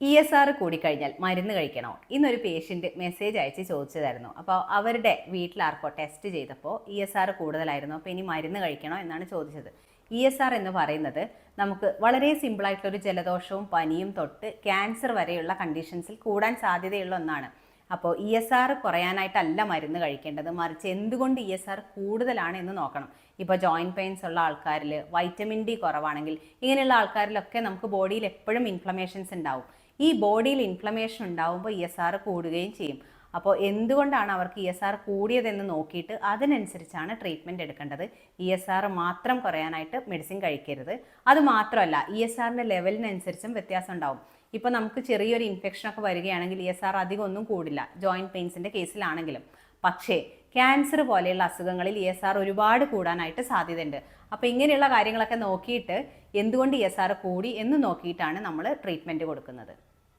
E S R കൂടിക്കഴിഞ്ഞാൽ മരുന്ന് കഴിക്കണോ? ഇന്നൊരു പേഷ്യന്റ് മെസ്സേജ് അയച്ച് ചോദിച്ചതായിരുന്നു. അപ്പോൾ അവരുടെ വീട്ടിലാർക്കോ ടെസ്റ്റ് ചെയ്തപ്പോൾ ഇ എസ് ആർ കൂടുതലായിരുന്നു. അപ്പോൾ ഇനി മരുന്ന് കഴിക്കണോ എന്നാണ് ചോദിച്ചത്. ഇ എസ് ആർ എന്ന് പറയുന്നത് നമുക്ക് വളരെ സിമ്പിളായിട്ടുള്ളൊരു ജലദോഷവും പനിയും തൊട്ട് ക്യാൻസർ വരെയുള്ള കണ്ടീഷൻസിൽ കൂടാൻ സാധ്യതയുള്ള ഒന്നാണ്. അപ്പോൾ ഇ എസ് ആർ കുറയാനായിട്ടല്ല മരുന്ന് കഴിക്കേണ്ടത്. മറിച്ച് എന്തുകൊണ്ട് ഇ എസ് ആർ കൂടുതലാണ് എന്ന് നോക്കണം. ഇപ്പോൾ ജോയിന്റ് പെയിൻസ് ഉള്ള ആൾക്കാരിൽ വൈറ്റമിൻ ഡി കുറവാണെങ്കിൽ ഇങ്ങനെയുള്ള ആൾക്കാരിലൊക്കെ നമുക്ക് ബോഡിയിൽ എപ്പോഴും ഇൻഫ്ലമേഷൻസ് ഉണ്ടാവും. ഈ ബോഡിയിൽ ഇൻഫ്ലമേഷൻ ഉണ്ടാവുമ്പോൾ ഇ എസ് ആർ കൂടുകയും ചെയ്യും. അപ്പോൾ എന്തുകൊണ്ടാണ് അവർക്ക് ഇ എസ് ആർ കൂടിയതെന്ന് നോക്കിയിട്ട് അതിനനുസരിച്ചാണ് ട്രീറ്റ്മെന്റ് എടുക്കേണ്ടത്? ഇ എസ് ആർ മാത്രം കുറയാനായിട്ട് മെഡിസിൻ കഴിക്കരുത്. അത് മാത്രമല്ല ഇ എസ് ആറിന്റെ ലെവലിനനുസരിച്ചും വ്യത്യാസം ഉണ്ടാവും. ഇപ്പോൾ നമുക്ക് ചെറിയൊരു ഇൻഫെക്ഷൻ ഒക്കെ വരികയാണെങ്കിൽ ഇ എസ് ആർ അധികം ഒന്നും കൂടില്ല ജോയിന്റ് പെയിൻസിന്റെ കേസിലാണെങ്കിലും. പക്ഷേ ക്യാൻസർ പോലെയുള്ള അസുഖങ്ങളിൽ ഇ എസ് ആർ ഒരുപാട് കൂടാനായിട്ട് സാധ്യതയുണ്ട്. അപ്പോൾ ഇങ്ങനെയുള്ള കാര്യങ്ങളൊക്കെ നോക്കിയിട്ട് എന്തുകൊണ്ട് ഇ എസ് ആർ കൂടി എന്ന് നോക്കിയിട്ടാണ് നമ്മൾ ട്രീറ്റ്മെന്റ് കൊടുക്കുന്നത്.